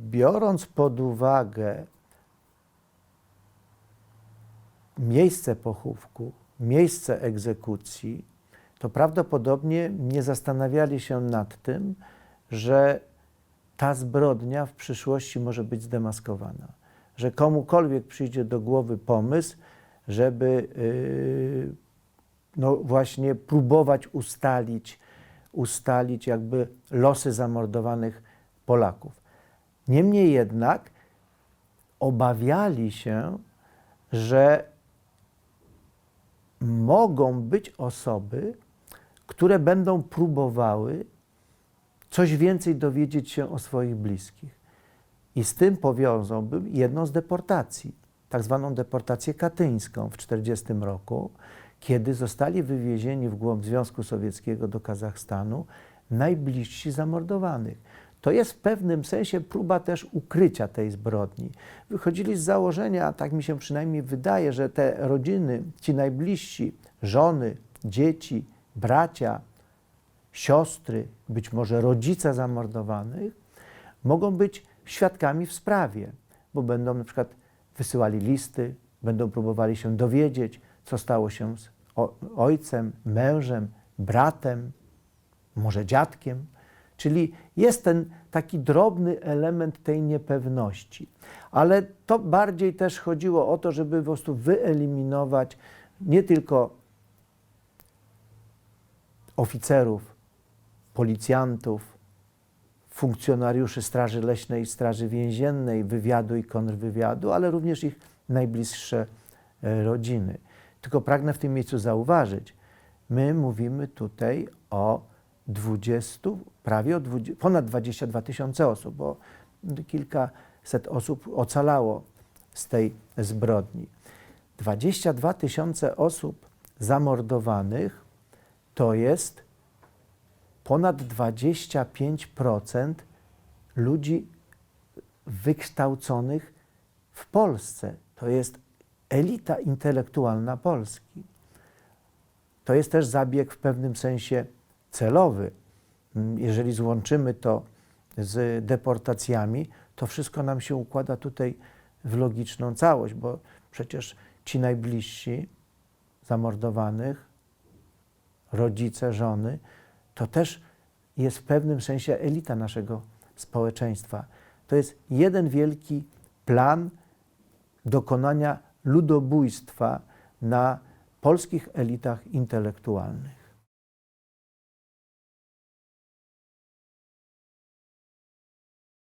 biorąc pod uwagę miejsce pochówku, miejsce egzekucji, to prawdopodobnie nie zastanawiali się nad tym, że ta zbrodnia w przyszłości może być zdemaskowana. Że komukolwiek przyjdzie do głowy pomysł, żeby yy, no właśnie próbować ustalić, ustalić jakby losy zamordowanych Polaków. Niemniej jednak obawiali się, że mogą być osoby, które będą próbowały coś więcej dowiedzieć się o swoich bliskich. I z tym powiązałbym jedną z deportacji, tak zwaną deportację katyńską w 1940 roku, kiedy zostali wywiezieni w głąb Związku Sowieckiego do Kazachstanu najbliżsi zamordowanych. To jest w pewnym sensie próba też ukrycia tej zbrodni. Wychodzili z założenia, a tak mi się przynajmniej wydaje, że te rodziny, ci najbliżsi, żony, dzieci, bracia, siostry, być może rodzice zamordowanych, mogą być świadkami w sprawie, bo będą na przykład wysyłali listy, będą próbowali się dowiedzieć, co stało się z ojcem, mężem, bratem, może dziadkiem. Czyli jest ten taki drobny element tej niepewności. Ale to bardziej też chodziło o to, żeby po prostu wyeliminować nie tylko oficerów, policjantów, funkcjonariuszy Straży Leśnej, Straży Więziennej, wywiadu i kontrwywiadu, ale również ich najbliższe e, rodziny. Tylko pragnę w tym miejscu zauważyć, my mówimy tutaj o 20, prawie o 20, ponad 22 tysiące osób, bo kilkaset osób ocalało z tej zbrodni. 22 tysiące osób zamordowanych to jest ponad 25% ludzi wykształconych w Polsce. To jest elita intelektualna Polski. To jest też zabieg w pewnym sensie celowy. Mm, Jeżeli złączymy to z deportacjami, to wszystko nam się układa tutaj w logiczną całość, bo przecież ci najbliżsi zamordowanych, rodzice, żony, to też jest w pewnym sensie elita naszego społeczeństwa. To jest jeden wielki plan dokonania ludobójstwa na polskich elitach intelektualnych.